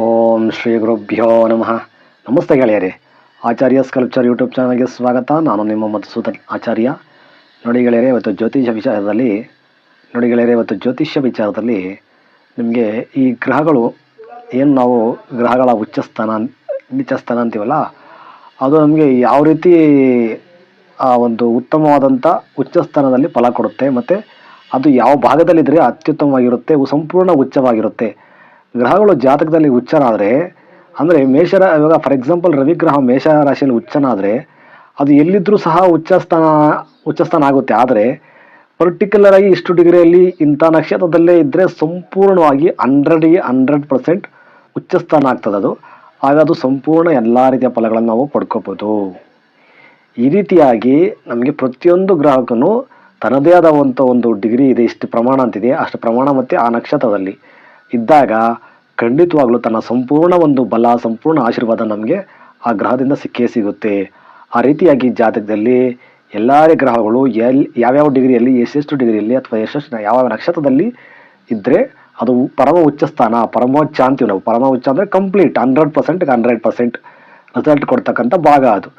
ಓಂ ಶ್ರೀ ಗುರುಭ್ಯೋ ನಮಃ. ನಮಸ್ತೆ ಗೆಳೆಯರೇ. ಆಚಾರ್ಯ ಸ್ಕಲ್ಪ್ಚರ್ ಯೂಟ್ಯೂಬ್ ಚಾನಲ್ಗೆ ಸ್ವಾಗತ. ನಾನು ನಿಮ್ಮ ಮಧುಸೂದನ್ ಆಚಾರ್ಯ. ನೋಡಿ ಗೆಳೆಯರೆ, ಇವತ್ತು ಜ್ಯೋತಿಷ್ಯ ವಿಚಾರದಲ್ಲಿ, ನೋಡಿ ಗೆಳೆಯರೆ, ಇವತ್ತು ಜ್ಯೋತಿಷ್ಯ ವಿಚಾರದಲ್ಲಿ ನಿಮಗೆ ಈ ಗ್ರಹಗಳು ಏನು ನಾವು ಗ್ರಹಗಳ ಉಚ್ಚ ಸ್ಥಾನ ಸ್ಥಾನ ಅಂತೀವಲ್ಲ, ಅದು ನಮಗೆ ಯಾವ ರೀತಿ, ಆ ಒಂದು ಉತ್ತಮವಾದಂಥ ಉಚ್ಚ ಸ್ಥಾನದಲ್ಲಿ ಫಲ ಕೊಡುತ್ತೆ, ಮತ್ತು ಅದು ಯಾವ ಭಾಗದಲ್ಲಿದ್ದರೆ ಅತ್ಯುತ್ತಮವಾಗಿರುತ್ತೆ, ಸಂಪೂರ್ಣ ಉಚ್ಚವಾಗಿರುತ್ತೆ. ಗ್ರಹಗಳು ಜಾತಕದಲ್ಲಿ ಉಚ್ಚನಾದರೆ ಅಂದರೆ ಮೇಷರ, ಇವಾಗ ಫಾರ್ ಎಕ್ಸಾಂಪಲ್ ರವಿಗ್ರಹ ಮೇಷ ರಾಶಿಯಲ್ಲಿ ಉಚ್ಚನಾದರೆ ಅದು ಎಲ್ಲಿದ್ದರೂ ಸಹ ಉಚ್ಚ ಸ್ಥಾನ ಉಚ್ಚ ಸ್ಥಾನ ಆಗುತ್ತೆ. ಆದರೆ ಪರ್ಟಿಕ್ಯುಲರ್ ಆಗಿ ಇಷ್ಟು ಡಿಗ್ರಿಯಲ್ಲಿ ಇಂಥ ನಕ್ಷತ್ರದಲ್ಲೇ ಇದ್ದರೆ ಸಂಪೂರ್ಣವಾಗಿ ಹಂಡ್ರೆಡ್ಗೆ ಹಂಡ್ರೆಡ್ ಪರ್ಸೆಂಟ್ ಉಚ್ಚ ಸ್ಥಾನ ಆಗ್ತದೆ ಅದು. ಆಗ ಅದು ಸಂಪೂರ್ಣ ಎಲ್ಲ ರೀತಿಯ ಫಲಗಳನ್ನು ನಾವು ಪಡ್ಕೋಬೋದು. ಈ ರೀತಿಯಾಗಿ ನಮಗೆ ಪ್ರತಿಯೊಂದು ಗ್ರಾಹಕನು ತನ್ನದೇ ಆದಂಥ ಒಂದು ಡಿಗ್ರಿ ಇದೆ, ಇಷ್ಟು ಪ್ರಮಾಣ ಅಂತಿದೆ. ಅಷ್ಟು ಪ್ರಮಾಣ ಮತ್ತು ಆ ನಕ್ಷತ್ರದಲ್ಲಿ. ಇದ್ದಾಗ ಖಂಡಿತವಾಗ್ಲೂ ತನ್ನ ಸಂಪೂರ್ಣ ಒಂದು ಬಲ, ಸಂಪೂರ್ಣ ಆಶೀರ್ವಾದ ನಮಗೆ ಆ ಗ್ರಹದಿಂದ ಸಿಕ್ಕೇ ಸಿಗುತ್ತೆ. ಆ ರೀತಿಯಾಗಿ ಜಾತಕದಲ್ಲಿ ಎಲ್ಲ ಗ್ರಹಗಳು ಎಲ್ಲಿ ಯಾವ್ಯಾವ ಡಿಗ್ರಿಯಲ್ಲಿ, ಎಷ್ಟೆಷ್ಟು ಡಿಗ್ರಿಯಲ್ಲಿ ಅಥವಾ ಎಷ್ಟೆಷ್ಟು ಯಾವ ನಕ್ಷತ್ರದಲ್ಲಿ ಇದ್ದರೆ ಅದು ಪರಮ ಉಚ್ಚ ಸ್ಥಾನ ಪರಮೋಚ್ಚ ಅಂತೀವಿ ನಾವು, ಪರಮ ಉಚ್ಚ ಅಂದರೆ ಕಂಪ್ಲೀಟ್ ಹಂಡ್ರೆಡ್ ಪರ್ಸೆಂಟ್ಗೆ ಹಂಡ್ರೆಡ್ ಪರ್ಸೆಂಟ್ ರಿಸಲ್ಟ್ ಕೊಡ್ತಕ್ಕಂಥ ಭಾಗ ಅದು.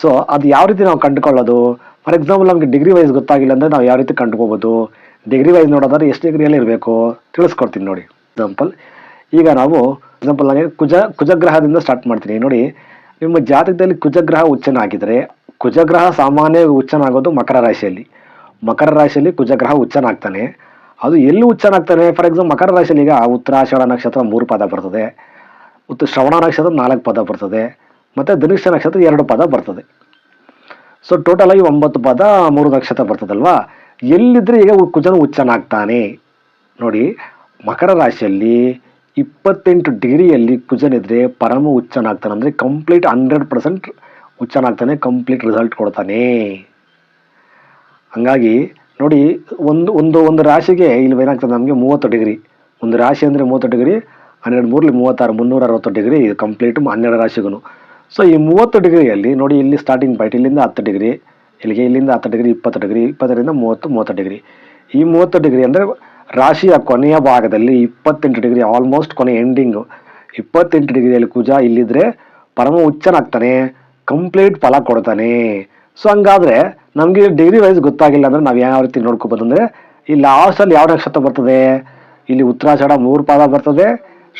ಸೊ ಅದು ಯಾವ ರೀತಿ ನಾವು ಕಂಡುಕೊಳ್ಳೋದು? ಫಾರ್ ಎಕ್ಸಾಂಪಲ್ ನಮಗೆ ಡಿಗ್ರಿ ವೈಸ್ ಗೊತ್ತಾಗಿಲ್ಲ ಅಂದರೆ ನಾವು ಯಾವ ರೀತಿ ಕಂಡುಕೋಬೋದು? ಡಿಗ್ರಿ ವೈಸ್ ನೋಡೋದಾದ್ರೆ ಎಷ್ಟು ಡಿಗ್ರಿಯಲ್ಲಿ ಇರಬೇಕು? ತಿಳಿಸ್ಕೊಡ್ತೀನಿ ನೋಡಿ. ಎಕ್ಸಾಂಪಲ್ ಈಗ ನಾವು ಎಕ್ಸಾಂಪಲ್ ನನಗೆ ಕುಜ, ಕುಜಗ್ರಹದಿಂದ ಸ್ಟಾರ್ಟ್ ಮಾಡ್ತೀನಿ. ನೋಡಿ, ನಿಮ್ಮ ಜಾತಕದಲ್ಲಿ ಕುಜಗ್ರಹ ಉಚ್ಚನಾಗಿದ್ದರೆ ಕುಜಗ್ರಹ ಸಾಮಾನ್ಯ ಉಚ್ಚನಾಗೋದು ಮಕರ ರಾಶಿಯಲ್ಲಿ. ಮಕರ ರಾಶಿಯಲ್ಲಿ ಕುಜಗ್ರಹ ಉಚ್ಚನಾಗ್ತಾನೆ ಅದು ಎಲ್ಲಿ ಉಚ್ಚನಾಗ್ತಾನೆ ಫಾರ್ ಎಕ್ಸಾಂಪಲ್ ಮಕರ ರಾಶಿಯಲ್ಲಿ ಈಗ ಉತ್ತರಾಷಾಢ ನಕ್ಷತ್ರ ಮೂರು ಪದ ಬರ್ತದೆ. ಉತ್ತ ಶ್ರವಣ ನಕ್ಷತ್ರ ನಾಲ್ಕು ಪದ ಬರ್ತದೆ. ಮತ್ತು ಧನಿಷ್ಠ ನಕ್ಷತ್ರ ಎರಡು ಪದ ಬರ್ತದೆ. ಸೊ ಆಗಿ ಒಂಬತ್ತು ಪದ, ಮೂರು ನಕ್ಷತ್ರ ಬರ್ತದಲ್ವಾ? ಎಲ್ಲಿದ್ದರೆ ಈಗ ಕುಜನ ಉಚ್ಚನಾಗ್ತಾನೆ ನೋಡಿ ಮಕರ ರಾಶಿಯಲ್ಲಿ ಇಪ್ಪತ್ತೆಂಟು ಡಿಗ್ರಿಯಲ್ಲಿ ಕುಜನಿದ್ರೆ ಪರಮ ಹುಚ್ಚನಾಗ್ತಾನೆ ಅಂದರೆ ಕಂಪ್ಲೀಟ್ ಹಂಡ್ರೆಡ್ ಪರ್ಸೆಂಟ್ ಹುಚ್ಚನಾಗ್ತಾನೆ, ಕಂಪ್ಲೀಟ್ ರಿಸಲ್ಟ್ ಕೊಡ್ತಾನೆ. ಹಂಗಾಗಿ ನೋಡಿ ಒಂದು ಒಂದು ಒಂದು ರಾಶಿಗೆ ಇಲ್ಲಿ ಏನಾಗ್ತದೆ ನಮಗೆ ಮೂವತ್ತು ಡಿಗ್ರಿ. ಒಂದು ರಾಶಿ ಅಂದರೆ ಮೂವತ್ತು ಡಿಗ್ರಿ, ಹನ್ನೆರಡು ಮೂರಲ್ಲಿ ಮೂವತ್ತಾರು ಮುನ್ನೂರ ಅರವತ್ತು ಡಿಗ್ರಿ, ಇದು ಕಂಪ್ಲೀಟ್ ಹನ್ನೆರಡು ರಾಶಿಗೂ ಸೊ ಈ ಮೂವತ್ತು ಡಿಗ್ರಿಯಲ್ಲಿ ನೋಡಿ ಇಲ್ಲಿ ಸ್ಟಾರ್ಟಿಂಗ್ ಪಾಯಿಂಟ್ ಇಲ್ಲಿಂದ ಹತ್ತು ಡಿಗ್ರಿ, ಇಲ್ಲಿಗೆ ಇಲ್ಲಿಂದ ಹತ್ತು ಡಿಗ್ರಿ, ಇಪ್ಪತ್ತು ಡಿಗ್ರಿ, ಇಪ್ಪತ್ತರಿಂದ ಮೂವತ್ತು ಮೂವತ್ತು ಡಿಗ್ರಿ. ಈ ಮೂವತ್ತು ಡಿಗ್ರಿ ಅಂದರೆ ರಾಶಿಯ ಕೊನೆಯ ಭಾಗದಲ್ಲಿ ಇಪ್ಪತ್ತೆಂಟು ಡಿಗ್ರಿ ಆಲ್ಮೋಸ್ಟ್ ಕೊನೆ ಎಂಡಿಂಗು ಇಪ್ಪತ್ತೆಂಟು ಡಿಗ್ರಿಯಲ್ಲಿ ಕುಜ ಇಲ್ಲಿದ್ರೆ ಪರಮ ಉಚ್ಚನಾಗ್ತಾನೆ ಕಂಪ್ಲೀಟ್ ಫಲ ಕೊಡ್ತಾನೆ. ಸೊ ಹಂಗಾದರೆ ನಮಗೆ ಡಿಗ್ರಿ ವೈಸ್ ಗೊತ್ತಾಗಿಲ್ಲ ಅಂದರೆ ನಾವು ಯಾವ ರೀತಿ ನೋಡ್ಕೋಬೋದು ಅಂದರೆ ಈ ಲಾಸ್ಟಲ್ಲಿ ಯಾವ ನಕ್ಷತ್ರ ಬರ್ತದೆ? ಇಲ್ಲಿ ಉತ್ತರಾಷಾಢ ಮೂರು ಪಾದ ಬರ್ತದೆ,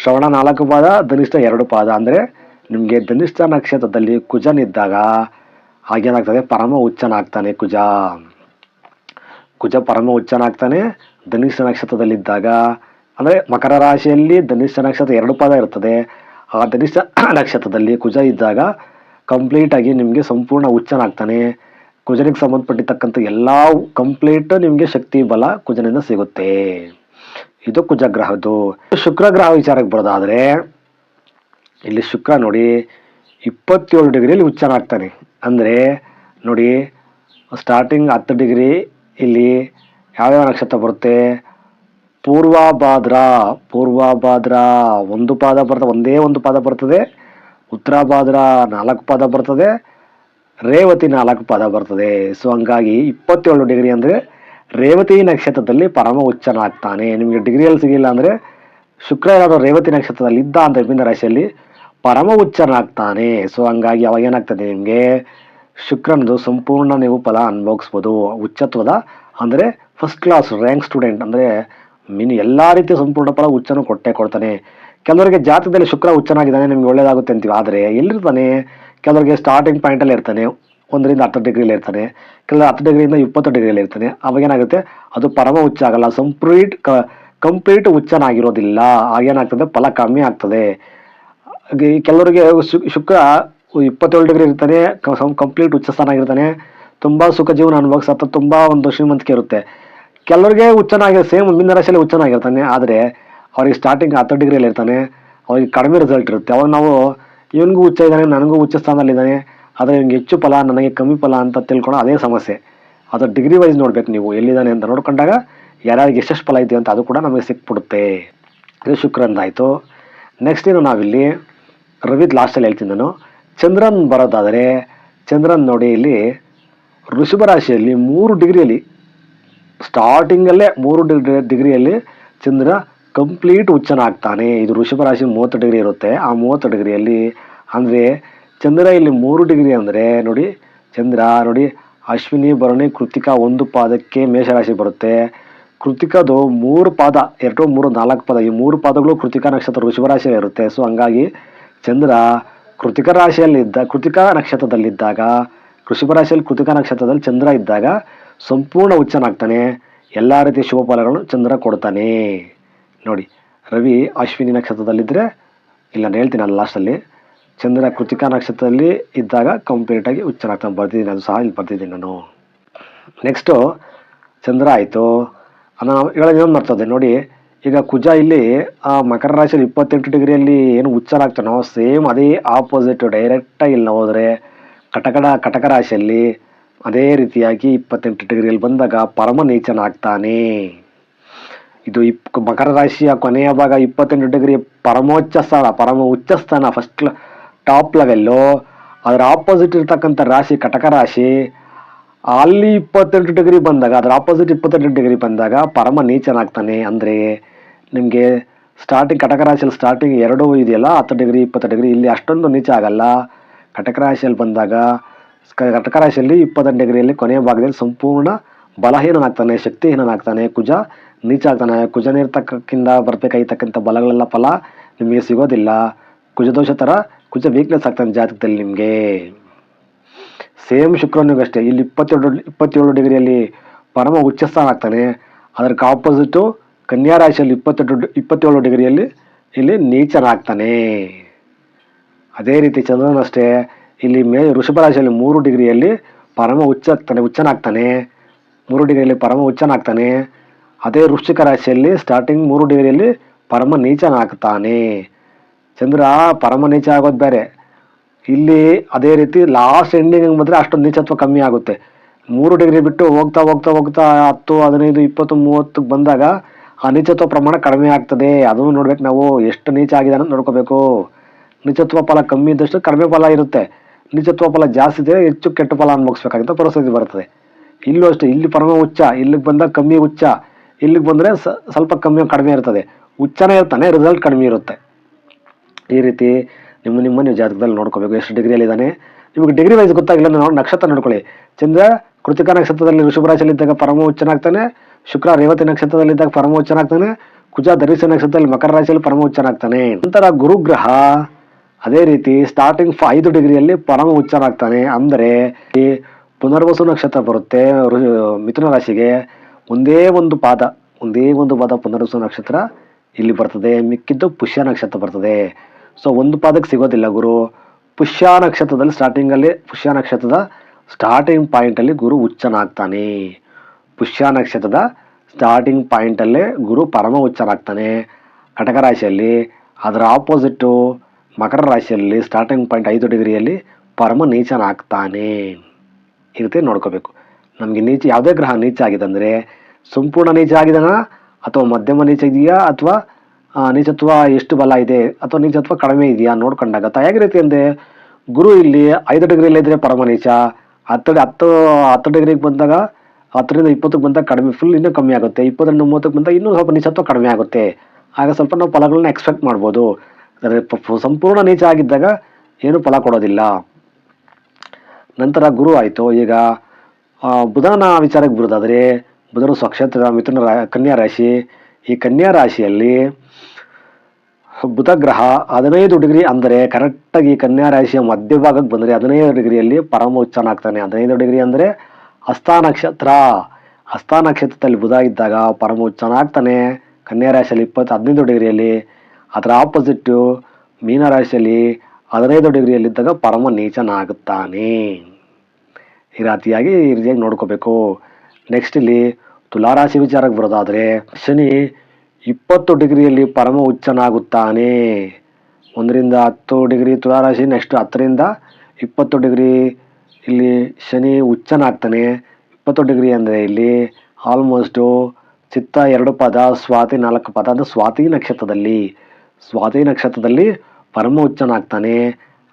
ಶ್ರವಣ ನಾಲ್ಕು ಪಾದ, ಧನಿಷ್ಠ ಎರಡು ಪಾದ. ಅಂದರೆ ನಿಮಗೆ ಧನಿಷ್ಠ ನಕ್ಷತ್ರದಲ್ಲಿ ಕುಜನಿದ್ದಾಗ ಹಾಗೇನಾಗ್ತದೆ? ಪರಮ ಉಚ್ಚನಾಗ್ತಾನೆ ಕುಜ. ಕುಜ ಪರಮ ಉಚ್ಚನಾಗ್ತಾನೆ ಧನಿಷ್ಠ ನಕ್ಷತ್ರದಲ್ಲಿದ್ದಾಗ, ಅಂದರೆ ಮಕರ ರಾಶಿಯಲ್ಲಿ ಧನುಷ್ಯ ನಕ್ಷತ್ರ ಎರಡು ಪದ ಇರ್ತದೆ ಆ ಧನುಷ್ಯ ನಕ್ಷತ್ರದಲ್ಲಿ ಕುಜ ಇದ್ದಾಗ ಕಂಪ್ಲೀಟಾಗಿ ನಿಮಗೆ ಸಂಪೂರ್ಣ ಉಚ್ಚನಾಗ್ತಾನೆ. ಕುಜನಿಗೆ ಸಂಬಂಧಪಟ್ಟಿರ್ತಕ್ಕಂಥ ಎಲ್ಲ ಕಂಪ್ಲೀಟ್ ನಿಮಗೆ ಶಕ್ತಿ, ಬಲ ಕುಜನಿಂದ ಸಿಗುತ್ತೆ. ಇದು ಕುಜ ಗ್ರಹದ್ದು. ಶುಕ್ರ ಗ್ರಹ ವಿಚಾರಕ್ಕೆ ಬರೋದಾದರೆ, ಇಲ್ಲಿ ಶುಕ್ರ ನೋಡಿ ಇಪ್ಪತ್ತೇಳು ಡಿಗ್ರಿಯಲ್ಲಿ ಉಚ್ಚನಾಗ್ತಾನೆ. ಅಂದರೆ ನೋಡಿ ಸ್ಟಾರ್ಟಿಂಗ್ ಹತ್ತು ಡಿಗ್ರಿ ಇಲ್ಲಿ ಯಾವ್ಯಾವ ನಕ್ಷತ್ರ ಬರುತ್ತೆ? ಪೂರ್ವಭಾದ್ರ. ಪೂರ್ವಭಾದ್ರ ಒಂದು ಪಾದ ಬರ್ತದೆ, ಒಂದೇ ಒಂದು ಪಾದ ಬರ್ತದೆ. ಉತ್ತರಭಾದ್ರ ನಾಲ್ಕು ಪಾದ ಬರ್ತದೆ. ರೇವತಿ ನಾಲ್ಕು ಪದ ಬರ್ತದೆ. ಸೊ ಹಂಗಾಗಿ ಇಪ್ಪತ್ತೇಳು ಡಿಗ್ರಿ ಅಂದರೆ ರೇವತಿ ನಕ್ಷತ್ರದಲ್ಲಿ ಪರಮ ಉಚ್ಚನಾಗ್ತಾನೆ ನಿಮಗೆ ಡಿಗ್ರಿಯಲ್ಲಿ ಸಿಗಲಿಲ್ಲ ಅಂದರೆ ಶುಕ್ರ ಏನಾದರೂ ರೇವತಿ ನಕ್ಷತ್ರದಲ್ಲಿ ಇದ್ದ ಅಂತ ವಿಭಿನ್ನ ರಾಶಿಯಲ್ಲಿ ಪರಮ ಉಚ್ಚನಾಗ್ತಾನೆ ಸೊ ಹಂಗಾಗಿ ಅವಾಗ ಏನಾಗ್ತದೆ ನಿಮಗೆ? ಶುಕ್ರನದು ಸಂಪೂರ್ಣ ನೀವು ಫಲ ಅನುಭವಿಸ್ಬೋದು. ಉಚ್ಚತ್ವದ ಅಂದರೆ ಫಸ್ಟ್ ಕ್ಲಾಸ್ ರ್ಯಾಂಕ್ ಸ್ಟೂಡೆಂಟ್ ಅಂದರೆ ಮೀನು ಎಲ್ಲ ರೀತಿಯ ಸಂಪೂರ್ಣ ಫಲ ಹುಚ್ಚನ್ನು ಕೊಟ್ಟೆ ಕೊಡ್ತಾನೆ. ಕೆಲವರಿಗೆ ಜಾತಕದಲ್ಲಿ ಶುಕ್ರ ಉಚ್ಚನಾಗಿದ್ದಾನೆ ನಿಮ್ಗೆ ಒಳ್ಳೇದಾಗುತ್ತೆ ಅಂತೀವಿ. ಆದರೆ ಎಲ್ಲಿರ್ತಾನೆ? ಕೆಲವರಿಗೆ ಸ್ಟಾರ್ಟಿಂಗ್ ಪಾಯಿಂಟಲ್ಲಿ ಇರ್ತಾನೆ, ಒಂದರಿಂದ ಹತ್ತು ಡಿಗ್ರಿಯಲ್ಲಿ ಇರ್ತಾನೆ ಕೆಲವು ಹತ್ತು ಡಿಗ್ರಿಯಿಂದ ಇಪ್ಪತ್ತು ಡಿಗ್ರಿಯಲ್ಲಿ ಇರ್ತಾನೆ. ಅವಾಗ ಏನಾಗುತ್ತೆ? ಅದು ಪರಮ ಉಚ್ಚ ಆಗಲ್ಲ ಸಂಪ್ರೀಟ್ ಕ ಕಂಪ್ಲೀಟ್ ಹುಚ್ಚನಾಗಿರೋದಿಲ್ಲ. ಆಗೇನಾಗ್ತದೆ ಫಲ ಕಮ್ಮಿ ಆಗ್ತದೆ. ಕೆಲವರಿಗೆ ಶುಕ್ರ ಇಪ್ಪತ್ತೇಳು ಡಿಗ್ರಿ ಇರ್ತಾನೆ ಕಂಪ್ಲೀಟ್ ಹುಚ್ಚ ಸ್ಥಾನ ಆಗಿರ್ತಾನೆ. ತುಂಬ ಸುಖ ಜೀವನ ಅನುಭವಿಸ್ತಾ, ತುಂಬ ಒಂದು ಶ್ರೀಮಂತಿಕೆ ಇರುತ್ತೆ. ಕೆಲವರಿಗೆ ಹುಚ್ಚನಾಗಿ ಸೇಮ್ ಮುಂದಿನ ರಾಶಿಯಲ್ಲಿ ಹುಚ್ಚನಾಗಿರ್ತಾನೆ ಆದರೆ ಅವ್ರಿಗೆ ಸ್ಟಾರ್ಟಿಂಗ್ ಹತ್ತು ಡಿಗ್ರಿಯಲ್ಲಿ ಇರ್ತಾನೆ. ಅವ್ರಿಗೆ ಕಡಿಮೆ ರಿಸಲ್ಟ್ ಇರುತ್ತೆ. ಅವಾಗ ನಾವು ಇವನಿಗೂ ಹುಚ್ಚ ಇದ್ದಾನೆ ನನಗೂ ಹುಚ್ಚ ಸ್ಥಾನದಲ್ಲಿದ್ದಾನೆ ಆದರೆ ಇವ್ನಿಗೆ ಹೆಚ್ಚು ಫಲ, ನನಗೆ ಕಮ್ಮಿ ಫಲ ಅಂತ ತಿಳ್ಕೊಳ್ಳೋ ಅದೇ ಸಮಸ್ಯೆ. ಅದು ಡಿಗ್ರಿ ವೈಸ್ ನೋಡ್ಬೇಕು ನೀವು, ಎಲ್ಲಿದ್ದಾನೆ ಅಂತ ನೋಡ್ಕೊಂಡಾಗ ಯಾರ್ಯಾರಿಗೆ ಎಷ್ಟೆಷ್ಟು ಫಲ ಇದೆಯೋ ಅಂತ ಅದು ಕೂಡ ನಮಗೆ ಸಿಕ್ಬಿಡುತ್ತೆ. ಇದು ಶುಕ್ರಂದಾಯಿತು ನೆಕ್ಸ್ಟ್ ಏನು ನಾವಿಲ್ಲಿ ರವಿದ್ ಲಾಸ್ಟಲ್ಲಿ ಹೇಳ್ತೀನಿ ನಾನು. ಚಂದ್ರನ್ ಬರೋದಾದರೆ, ಚಂದ್ರನ್ ನೋಡಿ ಇಲ್ಲಿ ಋಷಭ ರಾಶಿಯಲ್ಲಿ ಮೂರು ಡಿಗ್ರಿಯಲ್ಲಿ ಸ್ಟಾರ್ಟಿಂಗಲ್ಲೇ ಮೂರು ಡಿಗ್ರಿ ಡಿಗ್ರಿಯಲ್ಲಿ ಚಂದ್ರ ಕಂಪ್ಲೀಟ್ ಹುಚ್ಚನಾಗ್ತಾನೆ ಇದು ಋಷಭ ರಾಶಿ ಮೂವತ್ತು ಡಿಗ್ರಿ ಇರುತ್ತೆ. ಆ ಮೂವತ್ತು ಡಿಗ್ರಿಯಲ್ಲಿ ಅಂದರೆ ಚಂದ್ರ ಇಲ್ಲಿ ಮೂರು ಡಿಗ್ರಿ ಅಂದರೆ ನೋಡಿ, ಚಂದ್ರ ನೋಡಿ, ಅಶ್ವಿನಿ, ಭರಣಿ, ಕೃತಿಕಾ ಒಂದು ಪಾದಕ್ಕೆ ಮೇಷರಾಶಿ ಬರುತ್ತೆ. ಕೃತಿಕದು ಮೂರು ಪಾದ, ಎರಡು, ಮೂರು, ನಾಲ್ಕು ಪಾದ, ಈ ಮೂರು ಪಾದಗಳು ಕೃತಿಕಾ ನಕ್ಷತ್ರ ಋಷಭ ರಾಶಿಯಲ್ಲಿ ಇರುತ್ತೆ. ಸೊ ಹಂಗಾಗಿ ಚಂದ್ರ ಕೃತಿಕ ರಾಶಿಯಲ್ಲಿದ್ದ, ಕೃತಿಕಾ ನಕ್ಷತ್ರದಲ್ಲಿದ್ದಾಗ ರಾಶಿಯಲ್ಲಿ ಕೃತಿಕಾ ನಕ್ಷತ್ರದಲ್ಲಿ ಚಂದ್ರ ಇದ್ದಾಗ ಸಂಪೂರ್ಣ ಉಚ್ಚನಾಗ್ತಾನೆ ಎಲ್ಲ ರೀತಿಯ ಶುಭ ಫಲಗಳನ್ನು ಚಂದ್ರ ಕೊಡ್ತಾನೆ. ನೋಡಿ, ರವಿ ಅಶ್ವಿನಿ ನಕ್ಷತ್ರದಲ್ಲಿದ್ದರೆ ಇಲ್ಲ ನಾನು ಹೇಳ್ತೀನಿ, ಅಲ್ಲಿ ಲಾಸ್ಟಲ್ಲಿ ಚಂದ್ರ ಕೃತಿಕಾ ನಕ್ಷತ್ರದಲ್ಲಿ ಇದ್ದಾಗ ಕಂಪ್ಲೀಟಾಗಿ ಉಚ್ಚನಾಗ್ತಾನೆ ಬರ್ತಿದ್ದೀನಿ ಅದು ಸಹ ಇಲ್ಲಿ ಬರ್ತಿದ್ದೀನಿ ನಾನು. ನೆಕ್ಸ್ಟು ಚಂದ್ರ ಆಯಿತು. ನಾವು ಹೇಳೋದು ಇನ್ನೊಂದು ಮಾಡ್ತದೆ ನೋಡಿ, ಈಗ ಕುಜ ಇಲ್ಲಿ, ಆ ಮಕರ ರಾಶಿಯಲ್ಲಿ ಇಪ್ಪತ್ತೆಂಟು ಡಿಗ್ರಿಯಲ್ಲಿ ಏನು ಉಚ್ಚರಾಗ್ತಾನೋ ಸೇಮ್ ಅದೇ ಆಪೋಸಿಟ್ ಡೈರೆಕ್ಟಾಗಿ ಇಲ್ಲಿ ಹೋದರೆ ಕಟಕಡ ಕಟಕ ರಾಶಿಯಲ್ಲಿ ಅದೇ ರೀತಿಯಾಗಿ ಇಪ್ಪತ್ತೆಂಟು ಡಿಗ್ರಿಯಲ್ಲಿ ಬಂದಾಗ ಪರಮ ನೀಚನಾಗ್ತಾನೆ. ಇದು ಇಪ್, ಮಕರ ರಾಶಿಯ ಕೊನೆಯ ಭಾಗ ಇಪ್ಪತ್ತೆಂಟು ಡಿಗ್ರಿ ಪರಮೋಚ್ಚ ಸ್ಥಾನ ಪರಮ ಉಚ್ಚ ಸ್ಥಾನ ಫಸ್ಟ್ ಟಾಪ್ ಲೆವೆಲ್ಲು ಅದರ ಆಪೋಸಿಟ್ ಇರ್ತಕ್ಕಂಥ ರಾಶಿ ಕಟಕ ರಾಶಿ. ಅಲ್ಲಿ ಇಪ್ಪತ್ತೆಂಟು ಡಿಗ್ರಿ ಬಂದಾಗ, ಅದರ ಆಪೋಸಿಟ್ ಇಪ್ಪತ್ತೆಂಟು ಡಿಗ್ರಿ ಬಂದಾಗ ಪರಮ ನೀಚನಾಗ್ತಾನೆ. ಅಂದರೆ ನಿಮಗೆ ಸ್ಟಾರ್ಟಿಂಗ್ ಕಟಕ ರಾಶಿಯಲ್ಲಿ ಸ್ಟಾರ್ಟಿಂಗ್ ಎರಡೂ ಇದೆಯಲ್ಲ, ಹತ್ತು ಡಿಗ್ರಿ, ಇಪ್ಪತ್ತು ಡಿಗ್ರಿ, ಇಲ್ಲಿ ಅಷ್ಟೊಂದು ನೀಚ ಆಗಲ್ಲ. ಕಟಕ ರಾಶಿಯಲ್ಲಿ ಬಂದಾಗ ಕಟಕ ರಾಶಿಯಲ್ಲಿ ಇಪ್ಪತ್ತೆಂಟು ಡಿಗ್ರಿಯಲ್ಲಿ ಕೊನೆಯ ಭಾಗದಲ್ಲಿ ಸಂಪೂರ್ಣ ಬಲಹೀನನಾಗ್ತಾನೆ, ಶಕ್ತಿಹೀನನಾಗ್ತಾನೆ, ಕುಜ ನೀಚ ಆಗ್ತಾನೆ ಕುಜನಿರ್ತಕ್ಕಿಂತ ಬರಬೇಕಾಗಿರ್ತಕ್ಕಂಥ ಬಲಗಳೆಲ್ಲ ಫಲ ನಿಮಗೆ ಸಿಗೋದಿಲ್ಲ. ಕುಜದೋಷ ಥರ ಕುಜ ವೀಕ್ನೆಸ್ ಆಗ್ತಾನೆ ಜಾತಕದಲ್ಲಿ ನಿಮಗೆ. ಸೇಮ್ ಶುಕ್ರನಿಗೂ ಅಷ್ಟೇ, ಇಲ್ಲಿ ಇಪ್ಪತ್ತೇಳು ಇಪ್ಪತ್ತೇಳು ಡಿಗ್ರಿಯಲ್ಲಿ ಪರಮ ಉಚ್ಚಸ್ಥಾನ ಆಗ್ತಾನೆ. ಅದಕ್ಕೆ ಆಪೋಸಿಟು ಕನ್ಯಾ ರಾಶಿಯಲ್ಲಿ ಇಪ್ಪತ್ತೆಂಟು ಡಿ- ಇಪ್ಪತ್ತೇಳು ಡಿಗ್ರಿಯಲ್ಲಿ ಇಲ್ಲಿ ನೀಚನಾಗ್ತಾನೆ. ಅದೇ ರೀತಿ ಚಂದ್ರನಷ್ಟೇ ಇಲ್ಲಿ ಮೇ ರಾಶಿಯಲ್ಲಿ ಮೂರು ಡಿಗ್ರಿಯಲ್ಲಿ ಪರಮ ಉಚ್ಚಾಗ್ತಾನೆ ಉಚ್ಚನಾಗ್ತಾನೆ ಮೂರು ಡಿಗ್ರಿಯಲ್ಲಿ ಪರಮ ಉಚ್ಚನಾಗ್ತಾನೆ ಅದೇ ವೃಶ್ಚಿಕ ರಾಶಿಯಲ್ಲಿ ಸ್ಟಾರ್ಟಿಂಗ್ ಮೂರು ಡಿಗ್ರಿಯಲ್ಲಿ ಪರಮ ನೀಚನಾಗ್ತಾನೆ. ಚಂದ್ರ, ಪರಮ ನೀಚ ಆಗೋದು ಬೇರೆ. ಇಲ್ಲಿ ಅದೇ ರೀತಿ ಲಾಸ್ಟ್ ಎಂಡಿಂಗ್ ಬಂದರೆ ಅಷ್ಟೊಂದು ನೀಚತ್ವ ಕಮ್ಮಿ ಆಗುತ್ತೆ. ಮೂರು ಡಿಗ್ರಿ ಬಿಟ್ಟು ಹೋಗ್ತಾ ಹೋಗ್ತಾ ಹೋಗ್ತಾ ಹತ್ತು, ಹದಿನೈದು, ಇಪ್ಪತ್ತು ಮೂವತ್ತಕ್ಕೆ ಬಂದಾಗ ಆ ನೀಚತ್ವ ಪ್ರಮಾಣ ಕಡಿಮೆ ಆಗ್ತದೆ. ಅದನ್ನು ನೋಡ್ಬೇಕು ನಾವು. ಎಷ್ಟು ನೀಚ ಆಗಿದೆ ಅಂತ ನೋಡ್ಕೋಬೇಕು. ನೀಚತ್ವ ಫಲ ಕಮ್ಮಿ ಇದ್ದಷ್ಟು ಕಡಿಮೆ ಫಲ ಇರುತ್ತೆ. ನಿಜತ್ವ ಫಲ ಜಾಸ್ತಿ ಇದ್ದರೆ ಹೆಚ್ಚು ಕೆಟ್ಟ ಫಲ ಅನುಭವಿಸ್ಬೇಕಾಗಿಂತ ಪರಿಸ್ಥಿತಿ ಬರ್ತದೆ. ಇಲ್ಲೂ ಅಷ್ಟೇ, ಇಲ್ಲಿ ಪರಮ ಉಚ್ಚ ಇಲ್ಲಿಗೆ ಬಂದಾಗ ಕಮ್ಮಿ ಉಚ್ಚ ಇಲ್ಲಿಗೆ ಬಂದರೆ ಸ್ವಲ್ಪ ಕಮ್ಮಿ ಕಡಿಮೆ ಇರ್ತದೆ. ಉಚ್ಚನೇ ಇರ್ತಾನೆ ರಿಸಲ್ಟ್ ಕಡಿಮೆ ಇರುತ್ತೆ. ಈ ರೀತಿ ನಿಮ್ಮ ನಿಮ್ಮ ನೀವು ಜಾತಕದಲ್ಲಿ ನೋಡ್ಕೋಬೇಕು. ಎಷ್ಟು ಡಿಗ್ರಿಯಲ್ಲಿ ಇದ್ದಾನೆ? ನಿಮಗೆ ಡಿಗ್ರಿ ವೈಸ್ ಗೊತ್ತಾಗಿಲ್ಲ, ನಾವು ನಕ್ಷತ್ರ ನೋಡ್ಕೊಳ್ಳಿ. ಚಂದ್ರ ಕೃತಿಕ ನಕ್ಷತ್ರದಲ್ಲಿ ಋಷಭರಾಶಿಯಲ್ಲಿದ್ದಾಗ ಪರಮ ಉಚ್ಚನಾಗ್ತಾನೆ ಶುಕ್ರ ರೇವತಿ ನಕ್ಷತ್ರದಲ್ಲಿದ್ದಾಗ ಪರಮ ಉಚ್ಚನಾಗ್ತಾನೆ ಕುಜ ಧರಿಸ ನಕ್ಷತ್ರದಲ್ಲಿ ಮಕರ ರಾಶಿಯಲ್ಲಿ ಪರಮ ಉಚ್ಚನಾಗ್ತಾನೆ ನಂತರ ಗುರುಗ್ರಹ. ಅದೇ ರೀತಿ ಸ್ಟಾರ್ಟಿಂಗ್ ಐದು ಡಿಗ್ರಿಯಲ್ಲಿ ಪರಮ ಉಚ್ಚನಾಗ್ತಾನೆ. ಅಂದರೆ ಈ ಪುನರ್ವಸು ನಕ್ಷತ್ರ ಬರುತ್ತೆ. ಮಿಥುನ ರಾಶಿಗೆ ಒಂದೇ ಒಂದು ಪಾದ, ಒಂದೇ ಒಂದು ಪಾದ ಪುನರ್ವಸು ನಕ್ಷತ್ರ ಇಲ್ಲಿ ಬರ್ತದೆ. ಮಿಕ್ಕಿದ್ದು ಪುಷ್ಯ ನಕ್ಷತ್ರ ಬರ್ತದೆ. ಸೊ ಒಂದು ಪಾದಕ್ಕೆ ಸಿಗೋದಿಲ್ಲ ಗುರು. ಪುಷ್ಯ ನಕ್ಷತ್ರದಲ್ಲಿ ಸ್ಟಾರ್ಟಿಂಗಲ್ಲಿ ಪುಷ್ಯ ನಕ್ಷತ್ರದ ಸ್ಟಾರ್ಟಿಂಗ್ ಪಾಯಿಂಟಲ್ಲಿ ಗುರು ಉಚ್ಚನಾಗ್ತಾನೆ. ಪುಷ್ಯ ನಕ್ಷತ್ರದ ಸ್ಟಾರ್ಟಿಂಗ್ ಪಾಯಿಂಟಲ್ಲೇ ಗುರು ಪರಮ ಉಚ್ಚನಾಗ್ತಾನೆ. ಕಟಕ ರಾಶಿಯಲ್ಲಿ ಅದರ ಆಪೋಸಿಟ್ಟು ಮಕರ ರಾಶಿಯಲ್ಲಿ ಸ್ಟಾರ್ಟಿಂಗ್ ಪಾಯಿಂಟ್ ಐದು ಡಿಗ್ರಿಯಲ್ಲಿ ಪರಮ ನೀಚನಾಗ್ತಾನೆ ಈ ರೀತಿ ನೋಡ್ಕೋಬೇಕು. ನಮಗೆ ನೀಚ ಯಾವುದೇ ಗ್ರಹ ನೀಚ ಆಗಿದೆ ಅಂದರೆ ಸಂಪೂರ್ಣ ನೀಚ ಆಗಿದಾನ? ಅಥವಾ ಮಧ್ಯಮ ನೀಚ ಇದೆಯಾ? ಅಥವಾ ನೀಚತ್ವ ಎಷ್ಟು ಬಲ ಇದೆ? ಅಥವಾ ನೀಚತ್ವ ಕಡಿಮೆ ಇದೆಯಾ? ನೋಡ್ಕೊಂಡಾಗ ತ- ಹೇಗೆ ರೀತಿ ಅಂದರೆ ಗುರು ಇಲ್ಲಿ ಐದು ಡಿಗ್ರಿಯಲ್ಲಿ ಇದ್ದರೆ ಪರಮ ನೀಚ, ಹತ್ತು ಹತ್ತು ಹತ್ತು ಡಿಗ್ರಿಗೆ ಬಂದಾಗ, ಹತ್ತರಿಂದ ಇಪ್ಪತ್ತಕ್ಕೆ ಬಂದಾಗ ಕಡಿಮೆ ಫುಲ್ ಇನ್ನೂ ಕಮ್ಮಿ ಆಗುತ್ತೆ. ಇಪ್ಪತ್ತರಿಂದ ಮೂವತ್ತಕ್ಕೆ ಬಂದಾಗ ಇನ್ನೂ ಸ್ವಲ್ಪ ನೀಚತ್ವ ಕಡಿಮೆ ಆಗುತ್ತೆ. ಆಗ ಸ್ವಲ್ಪ ನಾವು ಫಲಗಳನ್ನ ಎಕ್ಸ್ಪೆಕ್ಟ್ ಮಾಡ್ಬೋದು. ಸಂಪೂರ್ಣ ನೀಚ ಆಗಿದ್ದಾಗ ಏನು ಫಲ ಕೊಡೋದಿಲ್ಲ. ನಂತರ ಗುರು ಆಯಿತು. ಈಗ ಬುಧನ ವಿಚಾರಕ್ಕೆ ಬರೋದಾದರೆ ಬುಧನು ಸ್ವಕ್ಷೇತ್ರ ಮಿಥುನ ರಾ ಕನ್ಯಾ ರಾಶಿ. ಈ ಕನ್ಯಾ ರಾಶಿಯಲ್ಲಿ ಬುಧ ಗ್ರಹ ಹದಿನೈದು ಡಿಗ್ರಿ ಅಂದರೆ ಕರೆಕ್ಟಾಗಿ ಈ ಕನ್ಯಾ ರಾಶಿಯ ಮಧ್ಯಭಾಗಕ್ಕೆ ಬಂದರೆ ಹದಿನೈದು ಡಿಗ್ರಿಯಲ್ಲಿ ಪರಮ ಉಚ್ಚನಾಗ್ತಾನೆ ಹದಿನೈದು ಡಿಗ್ರಿ ಅಂದರೆ ಹಸ್ತ ನಕ್ಷತ್ರ. ನಕ್ಷತ್ರದಲ್ಲಿ ಬುಧ ಇದ್ದಾಗ ಪರಮ ಉಚ್ಚನಾಗ್ತಾನೆ ಕನ್ಯಾ ರಾಶಿಯಲ್ಲಿ ಇಪ್ಪತ್ತು ಹದಿನೈದು ಡಿಗ್ರಿಯಲ್ಲಿ ಅದರ ಆಪೋಸಿಟ್ಟು ಮೀನ ರಾಶಿಯಲ್ಲಿ ಹದಿನೈದು ಡಿಗ್ರಿಯಲ್ಲಿದ್ದಾಗ ಪರಮ ನೀಚನಾಗುತ್ತಾನೆ ಈ ರಾತಿಯಾಗಿ ಈ ರೀತಿಯಾಗಿ ನೋಡ್ಕೋಬೇಕು. ನೆಕ್ಸ್ಟ್ ಇಲ್ಲಿ ತುಲಾರಾಶಿ ವಿಚಾರಕ್ಕೆ ಬರೋದಾದರೆ, ಶನಿ ಇಪ್ಪತ್ತು ಡಿಗ್ರಿಯಲ್ಲಿ ಪರಮ ಉಚ್ಚನಾಗುತ್ತಾನೆ. ಒಂದರಿಂದ ಹತ್ತು ಡಿಗ್ರಿ ತುಲಾರಾಶಿ ನೆಕ್ಸ್ಟ್ ಹತ್ತರಿಂದ ಇಪ್ಪತ್ತು ಡಿಗ್ರಿ ಇಲ್ಲಿ ಶನಿ ಉಚ್ಚನಾಗ್ತಾನೆ. ಇಪ್ಪತ್ತು ಡಿಗ್ರಿ ಅಂದರೆ ಇಲ್ಲಿ ಆಲ್ಮೋಸ್ಟು ಚಿತ್ತ ಎರಡು ಪದ, ಸ್ವಾತಿ ನಾಲ್ಕು ಪದ, ಅಂದರೆ ಸ್ವಾತಿ ನಕ್ಷತ್ರದಲ್ಲಿ. ಸ್ವಾತಿ ನಕ್ಷತ್ರದಲ್ಲಿ ಪರಮ ಉಚ್ಚನಾಗ್ತಾನೆ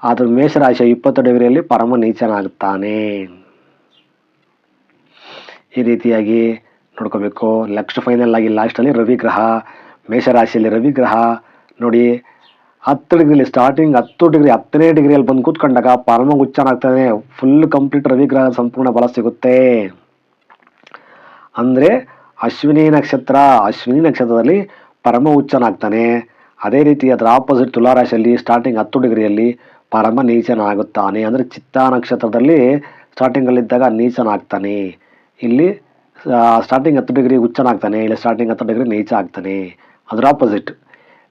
ಆದ್ರೆ ಮೇಷರಾಶಿ ಇಪ್ಪತ್ತು ಡಿಗ್ರಿಯಲ್ಲಿ ಪರಮ ನೀಚನಾಗ್ತಾನೆ ಈ ರೀತಿಯಾಗಿ ನೋಡ್ಕೋಬೇಕು. ಲಕ್ಷ ಫೈನಲ್ ಆಗಿ ಲಾಸ್ಟಲ್ಲಿ ರವಿಗ್ರಹ ಮೇಷರಾಶಿಯಲ್ಲಿ ರವಿಗ್ರಹ ನೋಡಿ, ಹತ್ತು ಡಿಗ್ರಿಲಿ ಸ್ಟಾರ್ಟಿಂಗ್ ಹತ್ತು ಡಿಗ್ರಿ, ಹತ್ತನೇ ಡಿಗ್ರಿಯಲ್ಲಿ ಬಂದು ಕೂತ್ಕೊಂಡಾಗ ಪರಮ ಉಚ್ಚನಾಗ್ತಾನೆ ಫುಲ್ ಕಂಪ್ಲೀಟ್ ರವಿ ಗ್ರಹ ಸಂಪೂರ್ಣ ಬಲ ಸಿಗುತ್ತೆ. ಅಂದರೆ ಅಶ್ವಿನಿ ನಕ್ಷತ್ರ. ಅಶ್ವಿನಿ ನಕ್ಷತ್ರದಲ್ಲಿ ಪರಮ ಉಚ್ಚನಾಗ್ತಾನೆ ಅದೇ ರೀತಿ ಅದರ ಆಪೋಸಿಟ್ ತುಲಾರಾಶಿಯಲ್ಲಿ ಸ್ಟಾರ್ಟಿಂಗ್ ಹತ್ತು ಡಿಗ್ರಿಯಲ್ಲಿ ಪರಮ ನೀಚನಾಗುತ್ತಾನೆ. ಅಂದರೆ ಚಿತ್ತ ನಕ್ಷತ್ರದಲ್ಲಿ ಸ್ಟಾರ್ಟಿಂಗಲ್ಲಿದ್ದಾಗ ನೀಚನಾಗ್ತಾನೆ. ಇಲ್ಲಿ ಸ್ಟಾರ್ಟಿಂಗ್ ಹತ್ತು ಡಿಗ್ರಿ ಹುಚ್ಚನಾಗ್ತಾನೆ. ಇಲ್ಲಿ ಸ್ಟಾರ್ಟಿಂಗ್ ಹತ್ತು ಡಿಗ್ರಿ ನೀಚ ಆಗ್ತಾನೆ ಅದರ ಆಪೋಸಿಟ್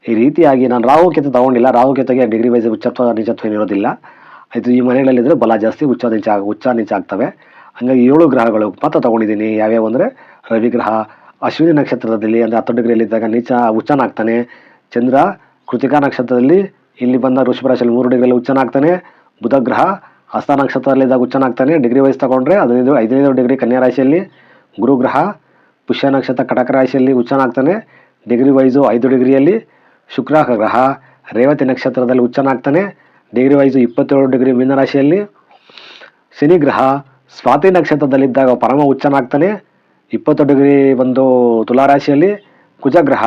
ಈ ರೀತಿಯಾಗಿ ನಾನು ರಾಹುಕೇತು ತಗೊಂಡಿಲ್ಲ. ರಾಹುಕೇತುಗೆ ಡಿಗ್ರಿ ವೈಸ್ ಉಚ್ಚತ್ವ ನೀಚತ್ವ ಏನಿರೋದಿಲ್ಲ ಆಯಿತು, ಈ ಮನೆಗಳಲ್ಲಿದ್ದರೆ ಬಲ ಜಾಸ್ತಿ ಉಚ್ಚ ನೀಚ ಉಚ್ಚ ನೀಚ ಆಗ್ತವೆ ಹಂಗಾಗಿ ಏಳು ಗ್ರಹಗಳು ಮಾತ್ರ ತಗೊಂಡಿದ್ದೀನಿ. ಯಾವ್ಯಾವ ಅಂದರೆ ರವಿಗ್ರಹ, ಅಶ್ವಿನಿ ನಕ್ಷತ್ರದಲ್ಲಿ, ಅಂದರೆ ಹತ್ತು ಡಿಗ್ರಿಯಲ್ಲಿದ್ದಾಗ ನೀಚ ಉಚ್ಚನಾಗ್ತಾನೆ ಚಂದ್ರ, ಕೃತಿಕಾ ನಕ್ಷತ್ರದಲ್ಲಿ ಇಲ್ಲಿ ಬಂದ ಋಷಭ ರಾಶಿಯಲ್ಲಿ ಮೂರು ಡಿಗ್ರಿಯಲ್ಲಿ ಉಚ್ಚನಾಗ್ತಾನೆ ಬುಧ ಗ್ರಹ ಹಸ್ತ ನಕ್ಷತ್ರದಲ್ಲಿದ್ದಾಗ ಉಚ್ಚನಾಗ್ತಾನೆ ಡಿಗ್ರಿ ವೈಸ್ ತಗೊಂಡ್ರೆ ಹದಿನೈದು ಹದಿನೈದು ಡಿಗ್ರಿ ಕನ್ಯಾ ರಾಶಿಯಲ್ಲಿ. ಗುರು ಗ್ರಹ, ಪುಷ್ಯ ನಕ್ಷತ್ರ ಕಟಕ ರಾಶಿಯಲ್ಲಿ ಉಚ್ಚನಾಗ್ತಾನೆ ಡಿಗ್ರಿ ವೈಸು ಐದು ಡಿಗ್ರಿಯಲ್ಲಿ. ಶುಕ್ರ ಗ್ರಹ, ರೇವತಿ ನಕ್ಷತ್ರದಲ್ಲಿ ಉಚ್ಚನಾಗ್ತಾನೆ ಡಿಗ್ರಿ ವೈಸು ಇಪ್ಪತ್ತೇಳು ಡಿಗ್ರಿ ಮೀನ ರಾಶಿಯಲ್ಲಿ. ಶನಿ ಗ್ರಹ, ಸ್ವಾತಿ ನಕ್ಷತ್ರದಲ್ಲಿದ್ದಾಗ ಪರಮ ಉಚ್ಚನಾಗ್ತಾನೆ ಇಪ್ಪತ್ತು ಡಿಗ್ರಿ ಒಂದು ತುಲಾರಾಶಿಯಲ್ಲಿ ಕುಜಗ್ರಹ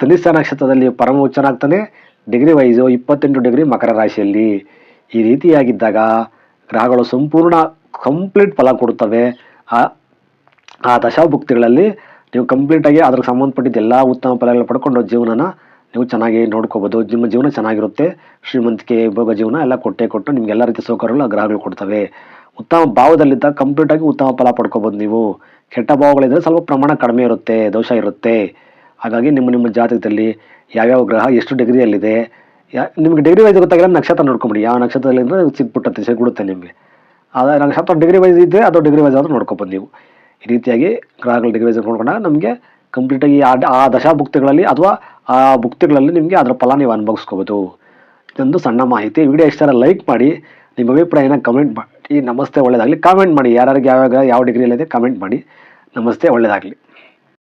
ತನಿಸ್ಥ ನಕ್ಷತ್ರದಲ್ಲಿ ಪರಮ ಉಚ್ಚನಾಗ್ತಾನೆ ಡಿಗ್ರಿ ವೈಸು ಇಪ್ಪತ್ತೆಂಟು ಡಿಗ್ರಿ ಮಕರ ರಾಶಿಯಲ್ಲಿ. ಈ ರೀತಿಯಾಗಿದ್ದಾಗ ಗ್ರಹಗಳು ಸಂಪೂರ್ಣ ಕಂಪ್ಲೀಟ್ ಫಲ ಕೊಡುತ್ತವೆ. ಆ ದಶಾಭುಕ್ತಿಗಳಲ್ಲಿ ನೀವು ಕಂಪ್ಲೀಟಾಗಿ ಅದಕ್ಕೆ ಸಂಬಂಧಪಟ್ಟಿದ್ದ ಎಲ್ಲ ಉತ್ತಮ ಫಲಗಳು ಪಡ್ಕೊಂಡು ಜೀವನನ ನೀವು ಚೆನ್ನಾಗಿ ನೋಡ್ಕೋಬೋದು. ನಿಮ್ಮ ಜೀವನ ಚೆನ್ನಾಗಿರುತ್ತೆ. ಶ್ರೀಮಂತಿಕೆ ಭೋಗ ಜೀವನ ಎಲ್ಲ ಕೊಟ್ಟೆ ಕೊಟ್ಟು ನಿಮ್ಗೆ ಎಲ್ಲ ರೀತಿಯ ಸೌಕರ್ಯಗಳು ಗ್ರಹಗಳು ಕೊಡ್ತವೆ. ಉತ್ತಮ ಭಾವದಲ್ಲಿದ್ದಾಗ ಕಂಪ್ಲೀಟಾಗಿ ಉತ್ತಮ ಫಲ ಪಡ್ಕೋಬೋದು ನೀವು. ಕೆಟ್ಟ ಭಾವಗಳಿದ್ದರೆ ಸ್ವಲ್ಪ ಪ್ರಮಾಣ ಕಡಿಮೆ ಇರುತ್ತೆ, ದೋಷ ಇರುತ್ತೆ. ಹಾಗಾಗಿ ನಿಮ್ಮ ನಿಮ್ಮ ಜಾತಕದಲ್ಲಿ ಯಾವ್ಯಾವ ಗ್ರಹ ಎಷ್ಟು ಡಿಗ್ರಿಯಲ್ಲಿದೆ? ಯಾ ನಿಮಗೆ ಡಿಗ್ರಿ ವೈಸ್ ಗೊತ್ತಾಗಿಲ್ಲ, ನಕ್ಷತ್ರ ನೋಡ್ಕೊಂಬಿಡಿ. ಯಾವ ನಕ್ಷತ್ರದಲ್ಲಿ ಅಂದರೆ ಸಿಕ್ಬಿಟ್ಟಂತೆ ಸಿಗ್ಬಿಡುತ್ತೆ ನಿಮಗೆ. ಆದರೆ ನಕ್ಷತ್ರ ಡಿಗ್ರಿ ವೈಸ್ ಇದ್ದರೆ ಅದು ಡಿಗ್ರಿ ವೈಸ್ ಆದರೂ ನೋಡ್ಕೊಬೋದು ನೀವು. ಈ ರೀತಿಯಾಗಿ ಗ್ರಹಗಳ ಡಿಗ್ರಿ ವೈಸ್ ನೋಡ್ಕೊಂಡಾಗ ನಮಗೆ ಕಂಪ್ಲೀಟಾಗಿ ಆ ಆ ದಶಾಭುಕ್ತಿಗಳಲ್ಲಿ ಅಥವಾ ಆ ಭುಕ್ತಿಗಳಲ್ಲಿ ನಿಮಗೆ ಅದರ ಫಲ ನೀವು ಅನುಭವಿಸ್ಕೋಬೋದು. ಇದೊಂದು ಸಣ್ಣ ಮಾಹಿತಿ. ವಿಡಿಯೋ ಇಷ್ಟ ಲೈಕ್ ಮಾಡಿ. ನಿಮ್ಮ ಅಭಿಪ್ರಾಯನ ಕಮೆಂಟ್ ಮಾಡಿ. ನಮಸ್ತೆ ಒಳ್ಳೆಯದಾಗಲಿ ಕಾಮೆಂಟ್ ಮಾಡಿ. ಯಾರ್ಯಾರಿಗೆ ಯಾವಾಗ ಯಾವ ಡಿಗ್ರಿಯಲ್ಲಿದೆ ಕಮೆಂಟ್ ಮಾಡಿ. ನಮಸ್ತೆ ಒಳ್ಳೆಯದಾಗಲಿ